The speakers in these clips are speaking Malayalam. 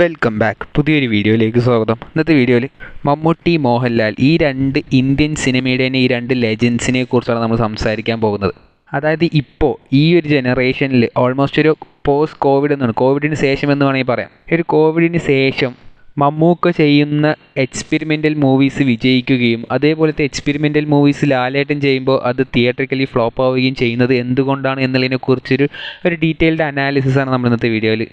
വെൽക്കം ബാക്ക് പുതിയൊരു വീഡിയോയിലേക്ക് സ്വാഗതം. ഇന്നത്തെ വീഡിയോയിൽ മമ്മൂട്ടി മോഹൻലാൽ ഈ രണ്ട് ഇന്ത്യൻ സിനിമയുടെ തന്നെ ഈ രണ്ട് ലെജൻസിനെ കുറിച്ചാണ് നമ്മൾ സംസാരിക്കാൻ പോകുന്നത്. അതായത് ഇപ്പോൾ ഈ ഒരു ജനറേഷനിൽ ഓൾമോസ്റ്റ് ഒരു പോസ്റ്റ് കോവിഡ് എന്നാണ്. കോവിഡിന് ശേഷം എന്ന് വേണമെങ്കിൽ പറയാം. ഒരു കോവിഡിന് ശേഷം മമ്മൂക്ക ചെയ്യുന്ന എക്സ്പെരിമെന്റൽ മൂവീസ് വിജയിക്കുകയും അതേപോലത്തെ എക്സ്പെരിമെന്റൽ മൂവീസ് ലാലേട്ടൻ ചെയ്യുമ്പോൾ അത് തിയേറ്ററിക്കലി ഫ്ലോപ്പ് ആവുകയും ചെയ്യുന്നത് എന്തുകൊണ്ടാണ് എന്നുള്ളതിനെക്കുറിച്ചൊരു ഒരു ഡീറ്റെയിൽഡ് അനാലിസിസാണ് നമ്മൾ ഇന്നത്തെ വീഡിയോയിൽ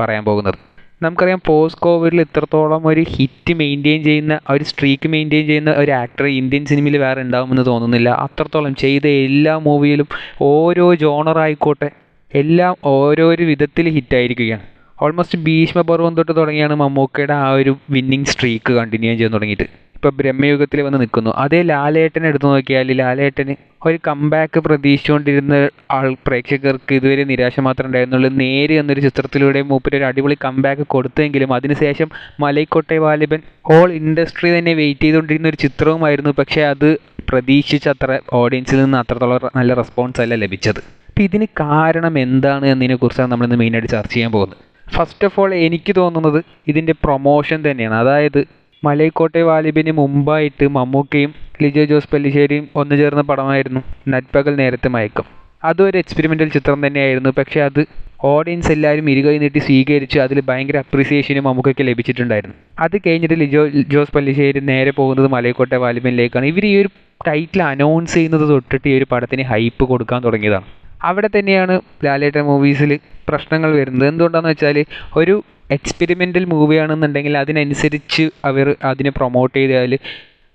പറയാൻ പോകുന്നത്. നമുക്കറിയാം പോസ്റ്റ് കോവിഡിൽ ഇത്രത്തോളം ഒരു ഹിറ്റ് മെയിന്റെയിൻ ചെയ്യുന്ന ഒരു സ്ട്രീക്ക് മെയിന്റെയിൻ ചെയ്യുന്ന ഒരു ആക്ടർ ഇന്ത്യൻ സിനിമയിൽ വേറെ ഉണ്ടാവുമെന്ന് തോന്നുന്നില്ല. അത്രത്തോളം ചെയ്ത എല്ലാ മൂവിയിലും ഓരോ ജോണർ ആയിക്കോട്ടെ എല്ലാം ഓരോരോ വിധത്തിൽ ഹിറ്റായിരിക്കുകയാണ് ഓൾമോസ്റ്റ് ഭീഷ്മപർവം തൊട്ട് തുടങ്ങിയാണ് മമ്മൂക്കയുടെ ആ ഒരു വിന്നിങ് സ്ട്രീക്ക് കണ്ടിന്യൂ ചെയ്യാൻ തുടങ്ങിയിട്ട്. ഇപ്പോൾ ബ്രഹ്മയുഗത്തിൽ വന്ന് നിൽക്കുന്നു അതേ ലാലേട്ടനെ എടുത്തു നോക്കിയാൽ ലാലേട്ടന് ഒരു കംബാക്ക് പ്രതീക്ഷിച്ചുകൊണ്ടിരുന്ന ആൾ പ്രേക്ഷകർക്ക് ഇതുവരെ നിരാശ മാത്രമേ ഉണ്ടായിരുന്നുള്ളൂ. നേര് എന്നൊരു ചിത്രത്തിലൂടെ മൂപ്പര് ഒരു അടിപൊളി കംബാക്ക് കൊടുത്തെങ്കിലും അതിനുശേഷം മലൈക്കോട്ടെ വാലിബൻ ഹോൾ ഇൻഡസ്ട്രി തന്നെ വെയിറ്റ് ചെയ്തുകൊണ്ടിരുന്ന ഒരു ചിത്രവുമായിരുന്നു. പക്ഷേ അത് പ്രതീക്ഷിച്ച അത്ര ഓഡിയൻസിൽ നിന്ന് അത്രത്തോളം നല്ല റെസ്പോൺസ് അല്ല ലഭിച്ചത്. അപ്പോൾ ഇതിന് കാരണം എന്താണ് എന്നതിനെക്കുറിച്ചാണ് നമ്മളിന്ന് മെയിനായിട്ട് ചർച്ച ചെയ്യാൻ പോകുന്നത്. ഫസ്റ്റ് ഓഫ് ഓൾ എനിക്ക് തോന്നുന്നത് ഇതിന്റെ പ്രൊമോഷൻ തന്നെയാണ്. അതായത് മലൈക്കോട്ടെ വാലിബിന് മുമ്പായിട്ട് മമ്മൂക്കയും ലിജോ ജോസ് പെല്ലിശ്ശേരിയും ഒന്നു ചേർന്ന പടമായിരുന്നു നറ്റ്പകൽ നേരത്തെ മയക്കം. അതൊരു എക്സ്പെരിമെന്റൽ ചിത്രം തന്നെയായിരുന്നു. പക്ഷേ അത് ഓഡിയൻസ് എല്ലാവരും ഇരുകൈ നീട്ടി സ്വീകരിച്ച് അതിൽ ഭയങ്കര അപ്രിസിയേഷനും മമ്മൂക്കയ്ക്ക് ലഭിച്ചിട്ടുണ്ടായിരുന്നു. അത് കഴിഞ്ഞിട്ട് ലിജോ ജോസ് പല്ലിശ്ശേരി നേരെ പോകുന്നത് മലൈക്കോട്ടെ വാലിബനിലേക്കാണ്. ഇവർ ഈ ഒരു ടൈറ്റിൽ അനൗൺസ് ചെയ്യുന്നത് തൊട്ടിട്ട് ഈ ഒരു പടത്തിന് ഹൈപ്പ് കൊടുക്കാൻ തുടങ്ങിയതാണ്. അവിടെ തന്നെയാണ് ലാലേട്ടൻ മൂവീസിൽ പ്രശ്നങ്ങൾ വരുന്നത്. എന്തുകൊണ്ടാണെന്ന് വെച്ചാൽ ഒരു എക്സ്പെരിമെന്റൽ മൂവിയാണെന്നുണ്ടെങ്കിൽ അതിനനുസരിച്ച് അവർ അതിനെ പ്രൊമോട്ട് ചെയ്താൽ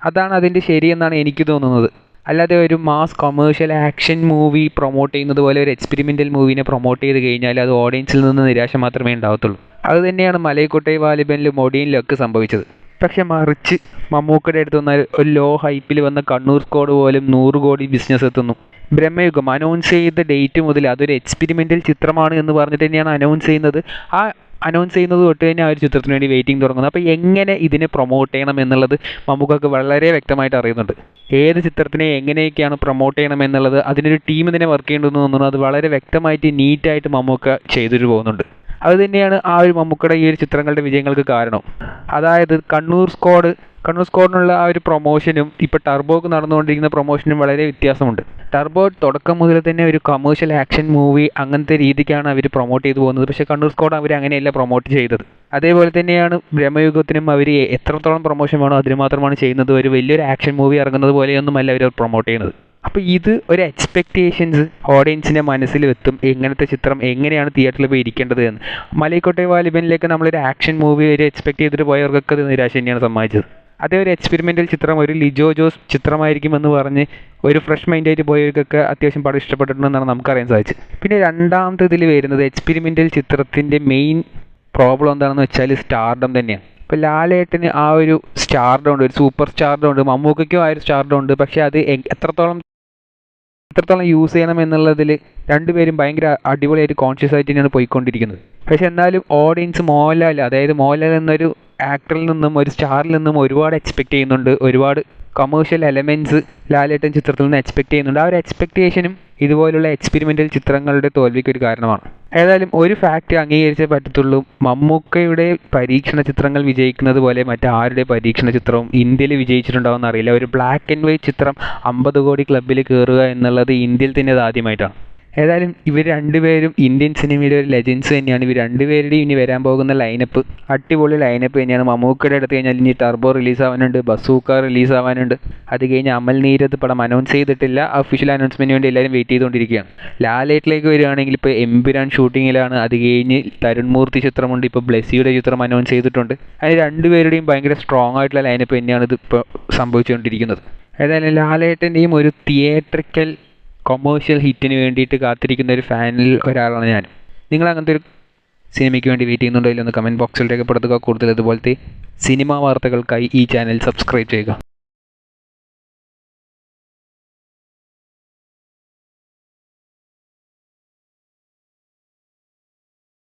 അതാണ് അതിന്റെ ശരിയെന്നാണ് എനിക്ക് തോന്നുന്നത്. അല്ലാതെ ഒരു mass commercial action movie promote ചെയ്യുന്നത് പോലെ ഒരു എക്സ്പെരിമെന്റൽ മൂവിനെ പ്രൊമോട്ട് ചെയ്ത് കഴിഞ്ഞാൽ അത് ഓഡിയൻസിൽ നിന്ന് നിരാശ മാത്രമേ ഉണ്ടാവത്തുള്ളൂ. അത് തന്നെയാണ് മലൈക്കോട്ടെ വാലിബനിലും ഒടിയനിലും ഒക്കെ സംഭവിച്ചത്. പക്ഷേ മറിച്ച് മമ്മൂക്കയുടെ അടുത്ത് വന്നാൽ ഒരു ലോ ഹൈപ്പിൽ വന്ന കണ്ണൂർ സ്കോഡ് പോലും നൂറ് കോടി ബിസിനസ് എത്തുന്നു. ബ്രഹ്മയുഗം അനൗൺസ് ചെയ്ത ഡേറ്റ് മുതൽ അതൊരു എക്സ്പെരിമെന്റൽ ചിത്രമാണ് എന്ന് പറഞ്ഞിട്ട് തന്നെയാണ് അനൗൺസ് ചെയ്യുന്നത്. ആ അനൗൺസ് ചെയ്യുന്നത് തൊട്ട് തന്നെ ആ ഒരു ചിത്രത്തിന് വേണ്ടി വെയിറ്റിംഗ് തുടങ്ങുന്നത് അപ്പോൾ എങ്ങനെ ഇതിനെ പ്രൊമോട്ട് ചെയ്യണം എന്നുള്ളത് മമ്മൂക്കൊക്കെ വളരെ വ്യക്തമായിട്ട് അറിയുന്നുണ്ട്. ഏത് ചിത്രത്തിനെ എങ്ങനെയൊക്കെയാണ് പ്രൊമോട്ട് ചെയ്യണം എന്നുള്ളത് അതിനൊരു ടീം തന്നെ വർക്ക് ചെയ്യേണ്ടതെന്ന് തോന്നുന്നു. അത് വളരെ വ്യക്തമായിട്ട് നീറ്റായിട്ട് മമ്മൂക്ക ചെയ്തിട്ട് പോകുന്നുണ്ട്. അത് തന്നെയാണ് ആ ഒരു മമ്മൂക്കയുടെ ഈ ഒരു ചിത്രങ്ങളുടെ വിജയങ്ങൾക്ക് കാരണം. അതായത് കണ്ണൂർ സ്ക്വാഡ് കണ്ണൂർ സ്ക്വാഡിനുള്ള ആ ഒരു പ്രൊമോഷനും ഇപ്പോൾ ടർബോക്ക് നടന്നുകൊണ്ടിരിക്കുന്ന പ്രൊമോഷനും വളരെ വ്യത്യാസമുണ്ട്. ടർബോ തുടക്കം മുതൽ തന്നെ ഒരു കമേഴ്ഷ്യൽ ആക്ഷൻ മൂവി അങ്ങനത്തെ രീതിക്കാണ് അവർ പ്രൊമോട്ട് ചെയ്തു പോകുന്നത്. പക്ഷേ കണ്ണൂർ സ്കോഡ് അവർ അങ്ങനെയല്ല പ്രൊമോട്ട് ചെയ്തത്. അതേപോലെ തന്നെയാണ് ബ്രഹ്മയുഗത്തിനും അവർ എത്രത്തോളം പ്രൊമോഷൻ വേണോ അതിന് മാത്രമാണ് ചെയ്യുന്നത്. ഒരു വലിയൊരു ആക്ഷൻ മൂവി ഇറങ്ങുന്നത് പോലെയൊന്നുമല്ല അവർ പ്രൊമോട്ട് ചെയ്യുന്നത്. അപ്പോൾ ഇത് ഒരു എക്സ്പെക്റ്റേഷൻസ് ഓഡിയൻസിന്റെ മനസ്സിൽ എത്തും എങ്ങനത്തെ ചിത്രം എങ്ങനെയാണ് തിയേറ്ററിൽ പോയി ഇരിക്കേണ്ടത് എന്ന്. മലയിക്കോട്ടെ വാലിബനിലേക്ക് നമ്മളൊരു ആക്ഷൻ മൂവി ഒരു എക്സ്പെക്ട് ചെയ്തിട്ട് പോയവർക്കൊക്കെ അത് നിരാശ തന്നെയാണ് സമ്മാനിച്ചത്. അതേ ഒരു എക്സ്പെരിമെന്റൽ ചിത്രം ഒരു ലിജോ ജോസ് ചിത്രമായിരിക്കുമെന്ന് പറഞ്ഞ് ഒരു ഫ്രഷ് മൈൻഡായിട്ട് പോയവർക്കൊക്കെ അത്യാവശ്യം പടം ഇഷ്ടപ്പെട്ടിട്ടുണ്ടെന്നാണ് നമുക്കറിയാൻ സാധിച്ചത്. പിന്നെ രണ്ടാമത്തെ ഇതിൽ വരുന്നത് എക്സ്പെരിമെന്റൽ ചിത്രത്തിന്റെ മെയിൻ പ്രോബ്ലം എന്താണെന്ന് വെച്ചാൽ സ്റ്റാർഡം തന്നെയാണ്. ഇപ്പോൾ ലാലേട്ടന് ആ ഒരു സ്റ്റാർഡം ഉണ്ട് ഒരു സൂപ്പർ സ്റ്റാർഡം ഉണ്ട് മമ്മൂക്കയ്ക്കും ആ ഒരു സ്റ്റാർഡം ഉണ്ട് പക്ഷേ അത് എത്രത്തോളം എത്രത്തോളം യൂസ് ചെയ്യണം എന്നുള്ളതിൽ രണ്ടുപേരും ഭയങ്കര അടിപൊളിയായിട്ട് കോൺഷ്യസ് ആയിട്ട് തന്നെയാണ് പോയിക്കൊണ്ടിരിക്കുന്നത്. പക്ഷെ എന്നാലും ഓഡിയൻസ് മോഹൻലാൽ അതായത് മോഹൻലാൽ എന്നൊരു ആക്ടറിൽ നിന്നും ഒരു സ്റ്റാറിൽ നിന്നും ഒരുപാട് എക്സ്പെക്റ്റ് ചെയ്യുന്നുണ്ട്. ഒരുപാട് കമേഴ്ഷ്യൽ എലമെന്റ്സ് ലാലേട്ടൻ ചിത്രത്തിൽ നിന്ന് എക്സ്പെക്റ്റ് ചെയ്യുന്നുണ്ട്. ആ ഒരു എക്സ്പെക്റ്റേഷനും ഇതുപോലുള്ള എക്സ്പെരിമെന്റൽ ചിത്രങ്ങളുടെ തോൽവിക്ക് ഒരു കാരണമാണ്. ഏതായാലും ഒരു ഫാക്റ്റ് അംഗീകരിച്ചേ പറ്റത്തുള്ളൂ. മമ്മൂക്കയുടെ പരീക്ഷണ ചിത്രങ്ങൾ വിജയിക്കുന്നത് പോലെ മറ്റാരുടെ പരീക്ഷണ ചിത്രവും ഇന്ത്യയിൽ വിജയിച്ചിട്ടുണ്ടാവുമെന്ന് അറിയില്ല. ഒരു ബ്ലാക്ക് ആൻഡ് വൈറ്റ് ചിത്രം അമ്പത് കോടി ക്ലബിൽ കയറുക എന്നുള്ളത് ഇന്ത്യയിൽ തന്നെ ആദ്യമായിട്ടാണ്. ഏതായാലും ഇവർ രണ്ടുപേരും ഇന്ത്യൻ സിനിമയുടെ ഒരു ലെജൻസ് തന്നെയാണ്. ഇവർ രണ്ടുപേരുടെയും ഇനി വരാൻ പോകുന്ന ലൈനപ്പ് അടിപൊളി ലൈനപ്പ് തന്നെയാണ്. മമ്മൂക്കയുടെ അടുത്ത് കഴിഞ്ഞാൽ ഇനി ടർബോ റിലീസ് ആവാനുണ്ട് ബസൂക്ക റിലീസ് ആവാനുണ്ട്. അത് കഴിഞ്ഞ് അമൽ നീരത് പടം അനൗൺസ് ചെയ്തിട്ടില്ല. ഒഫീഷ്യൽ അനൗൺസ്മെന്റിന് വേണ്ടി എല്ലാവരും വെയിറ്റ് ചെയ്തുകൊണ്ടിരിക്കുകയാണ്. ലാലേറ്റിലേക്ക് വരികയാണെങ്കിൽ ഇപ്പോൾ എംപിരാൻ ഷൂട്ടിങ്ങിലാണ് അത് കഴിഞ്ഞ് തരുൺ മൂർത്തി ചിത്രമുണ്ട്. ഇപ്പോൾ ബ്ലെസ്സിയുടെ ചിത്രം അനൗൺസ് ചെയ്തിട്ടുണ്ട്. അതിന് രണ്ടുപേരുടെയും ഭയങ്കര സ്ട്രോങ് ആയിട്ടുള്ള ലൈനപ്പ് തന്നെയാണ് ഇത് ഇപ്പോൾ സംഭവിച്ചുകൊണ്ടിരിക്കുന്നത്. ഏതായാലും ലാലേട്ടന്റെയും ഒരു തിയേറ്ററിക്കൽ കൊമേഴ്ഷ്യൽ ഹിറ്റിന് വേണ്ടിയിട്ട് കാത്തിരിക്കുന്ന ഒരു ഫാനിൽ ഒരാളാണ് ഞാൻ. നിങ്ങൾ അങ്ങനത്തെ ഒരു സിനിമയ്ക്ക് വേണ്ടി വെയിറ്റ് ചെയ്യുന്നുണ്ടോ? ഇല്ലെന്ന് കമന്റ് ബോക്സിൽ രേഖപ്പെടുത്തുക. കൂടുതൽ ഇതുപോലത്തെ സിനിമാ വാർത്തകൾക്കായി ഈ ചാനൽ സബ്സ്ക്രൈബ് ചെയ്യുക.